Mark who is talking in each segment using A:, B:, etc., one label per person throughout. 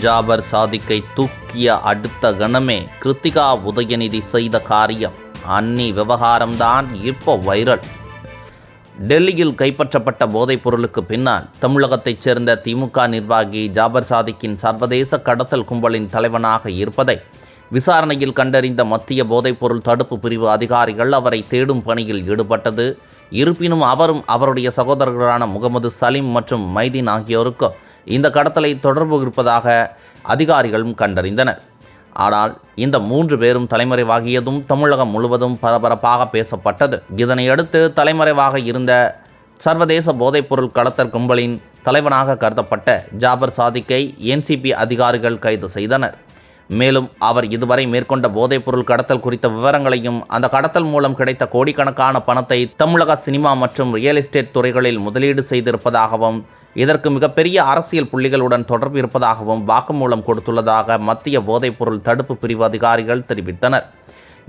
A: ஜாபர் சாதிக்கை தூக்கிய அடுத்த கணமே கிருத்திகா உதயநிதி செய்த காரியம். அன்னி விவகாரம்தான் இப்போ வைரல். டெல்லியில் கைப்பற்றப்பட்ட போதைப் பொருளுக்கு பின்னால் தமிழகத்தைச் சேர்ந்த திமுக நிர்வாகி ஜாபர் சாதிக்கின் சர்வதேச கடத்தல் கும்பலின் தலைவனாக இருப்பதை விசாரணையில் கண்டறிந்த மத்திய போதைப்பொருள் தடுப்பு பிரிவு அதிகாரிகள் அவரை தேடும் பணியில் ஈடுபட்டது. இருப்பினும் அவரும் அவருடைய சகோதரர்களான முகமது சலீம் மற்றும் மைதீன் ஆகியோருக்கு இந்த கடத்தலை தொடர்பு இருப்பதாக அதிகாரிகளும் கண்டறிந்தனர். ஆனால் இந்த மூன்று பேரும் தலைமறைவாகியதும் தமிழகம் முழுவதும் பரபரப்பாக பேசப்பட்டது. இதனையடுத்து தலைமறைவாக இருந்த சர்வதேச போதைப்பொருள் கடத்தல் கும்பலின் தலைவனாக கருதப்பட்ட ஜாபர் சாதிக்கை என்சிபி அதிகாரிகள் கைது செய்தனர். மேலும் அவர் இதுவரை மேற்கொண்ட போதைப்பொருள் கடத்தல் குறித்த விவரங்களையும் அந்த கடத்தல் மூலம் கிடைத்த கோடிக்கணக்கான பணத்தை தமிழக சினிமா மற்றும் ரியல் எஸ்டேட் துறைகளில் முதலீடு செய்திருப்பதாகவும் இதற்கு மிகப்பெரிய அரசியல் புள்ளிகளுடன் தொடர்பு இருப்பதாகவும் வாக்குமூலம் கொடுத்துள்ளதாக மத்திய போதைப்பொருள் தடுப்பு பிரிவு அதிகாரிகள் தெரிவித்தனர்.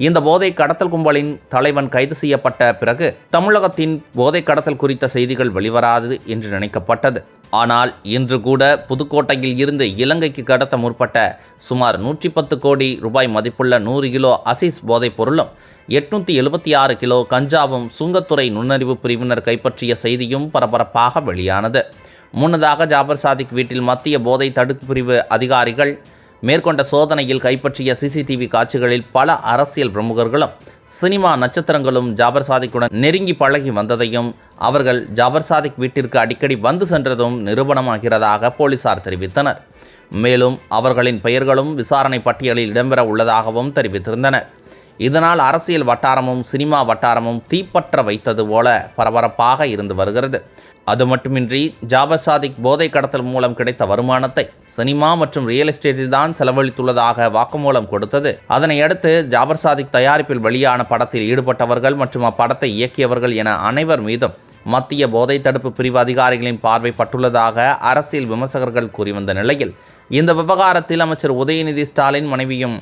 A: இந்த போதை கடத்தல் கும்பலின் தலைவன் கைது செய்யப்பட்ட பிறகு தமிழகத்தின் போதை கடத்தல் குறித்த செய்திகள் வெளிவராது என்று நினைக்கப்பட்டது. ஆனால் இன்று கூட புதுக்கோட்டையில் இருந்து இலங்கைக்கு கடத்த முற்பட்ட சுமார் நூற்றி பத்து கோடி ரூபாய் மதிப்புள்ள நூறு கிலோ அசிஸ் போதைப் பொருளும் எட்நூற்றி எழுபத்தி ஆறு கிலோ கஞ்சாவும் சுங்கத்துறை நுண்ணறிவு பிரிவினர் கைப்பற்றிய செய்தியும் பரபரப்பாக வெளியானது. முன்னதாக ஜாபர் சாதிக் வீட்டில் மத்திய போதை தடுப்பு பிரிவு அதிகாரிகள் மேற்கொண்ட சோதனையில் கைப்பற்றிய சிசிடிவி காட்சிகளில் பல அரசியல் பிரமுகர்களும் சினிமா நட்சத்திரங்களும் ஜாபர் சாதிக்குடன் நெருங்கி பழகி வந்ததையும் அவர்கள் ஜாபர் சாதிக் வீட்டிற்கு அடிக்கடி வந்து சென்றதும் நிரூபணமாகிறதாக போலீசார் தெரிவித்தனர். மேலும் அவர்களின் பெயர்களும் விசாரணை பட்டியலில் இடம்பெற உள்ளதாகவும் தெரிவித்திருந்தனர். இதனால் அரசியல் வட்டாரமும் சினிமா வட்டாரமும் தீப்பற்ற வைத்தது போல பரபரப்பாக இருந்து வருகிறது. அது மட்டுமின்றி ஜாபர் சாதிக் போதை கடத்தல் மூலம் கிடைத்த வருமானத்தை சினிமா மற்றும் ரியல் எஸ்டேட்டில் தான் செலவழித்துள்ளதாக வாக்குமூலம் கொடுத்தது. அதனை அடுத்து ஜாபர் சாதிக் தயாரிப்பில் வெளியான படத்தில் ஈடுபட்டவர்கள் மற்றும் அப்படத்தை இயக்கியவர்கள் என அனைவர் மீதும் மத்திய போதை தடுப்பு பிரிவு அதிகாரிகளின் பார்வை பட்டுள்ளதாக அரசியல் விமர்சகர்கள் கூறி வந்த நிலையில் இந்த விவகாரத்தில் அமைச்சர் உதயநிதி ஸ்டாலின் மனைவியும்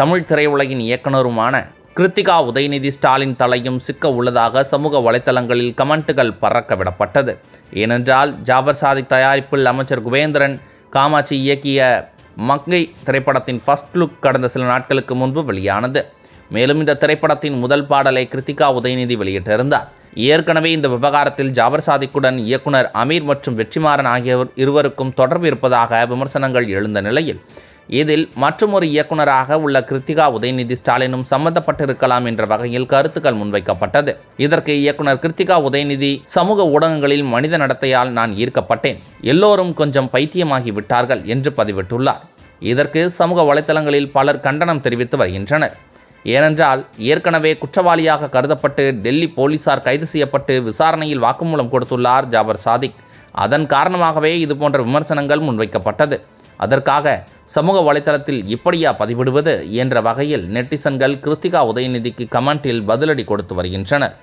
A: தமிழ் திரையுலகின் இயக்குனருமான கிருத்திகா உதயநிதி ஸ்டாலின் தலையும் சிக்க உள்ளதாக சமூக வலைத்தளங்களில் கமெண்ட்டுகள் பறக்க விடப்பட்டது. ஏனென்றால் ஜாபர் சாதிக் தயாரிப்பில் அமைச்சர் குபேந்திரன் காமாட்சி இயக்கிய மங்கை திரைப்படத்தின் ஃபர்ஸ்ட் லுக் கடந்த சில நாட்களுக்கு முன்பு வெளியானது. மேலும் இந்த திரைப்படத்தின் முதல் பாடலை கிருத்திகா உதயநிதி வெளியிட்டிருந்தார். ஏற்கனவே இந்த விவகாரத்தில் ஜாவர் சாதிக்குடன் இயக்குனர் அமீர் மற்றும் வெற்றிமாறன் ஆகியோர் இருவருக்கும் தொடர்பு இருப்பதாக விமர்சனங்கள் எழுந்த நிலையில் இதில் மற்றொரு இயக்குனராக உள்ள கிருத்திகா உதயநிதி ஸ்டாலினும் சம்பந்தப்பட்டிருக்கலாம் என்ற வகையில் கருத்துக்கள் முன்வைக்கப்பட்டது. இதற்கு இயக்குனர் கிருத்திகா உதயநிதி சமூக ஊடகங்களில் மனித நடத்தையால் நான் ஈர்க்கப்பட்டேன். எல்லோரும் கொஞ்சம் பைத்தியமாகி விட்டார்கள் என்று பதிவிட்டுள்ளார். இதற்கு சமூக வலைதளங்களில் பலர் கண்டனம் தெரிவித்து வருகின்றனர். ஏனென்றால் ஏற்கனவே குற்றவாளியாக கருதப்பட்டு டெல்லி போலீசார் கைது செய்யப்பட்டு விசாரணையில் வாக்குமூலம் கொடுத்துள்ளார் ஜாபர் சாதிக். அதன் காரணமாகவே இதுபோன்ற விமர்சனங்கள் முன்வைக்கப்பட்டது. அதற்காக சமூக வலைத்தளத்தில் இப்படியா பதிவிடுவது என்ற வகையில் நெட்டிசன்கள் கிருத்திகா உதயநிதிக்கு கமெண்டில் பதிலடி கொடுத்து வருகின்றனர்.